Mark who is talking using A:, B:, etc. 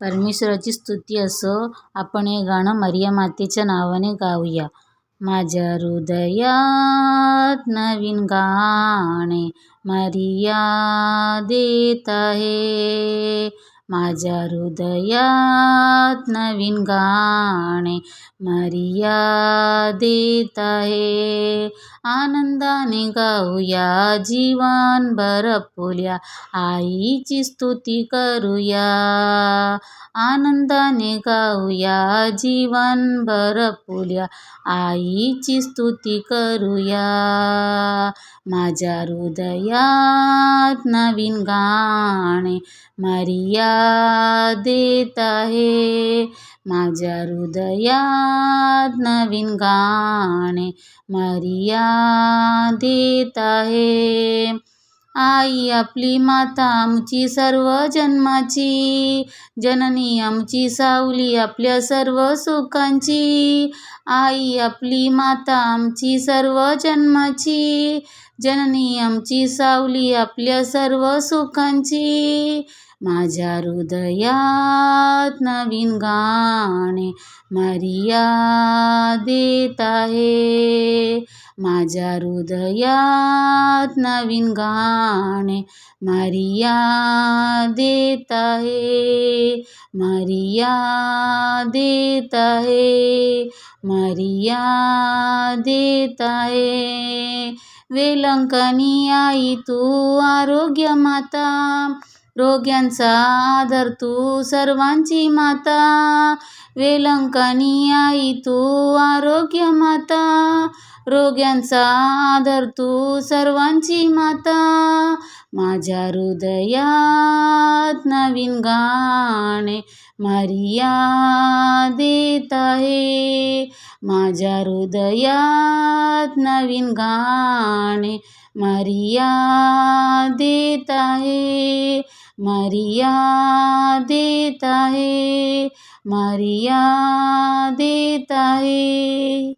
A: परमेश्वराची स्तुती असो आपण हे गाणं मरिया मातेच्या नावाने गाऊया. माझ्या हृदयात नवीन गाणे मरिया देत आहे. माझ्या हृदयात नवीन गाणे मरिया देत आहे. आनंदाने गाऊया जीवन भरपूया आईची स्तुती करूया. आनंदाने गाऊया जीवन भरपूया आईची स्तुती करूया. माझ्या हृदयात नवीन गाणे मरिया देत आहे. माझ्या हृदयात नवीन गाणे मरिया देत आहे. आई आपली माता आमची सर्व जन्माची. जननी आमची सावली आपल्या सर्व सुखांची. आई आपली माता आमची सर्व जन्माची. जननी आमची सावली आपल्या सर्व सुखांची. माझ्या हृदयात नवीन गाणे मारिया देत आहे. माझ्या हृदयात नवीन गाणे मरिया देत आहे मरिया देत आहे मरिया देत आहे. वेलंकनी आई तू आरोग्य माता रोग्यांचा आदर तू सर्वांची माता. वेलंकनी आई तू आरोग्य माता रोग्यांचा आधार तू सर्वांची माता. माझ्या हृदयात नवीन गाणे मरिया देत आहे. माझ्या हृदयात नवीन गाणे मरिया देत आहे. मरिया देत आहे. मरिया देत आहे.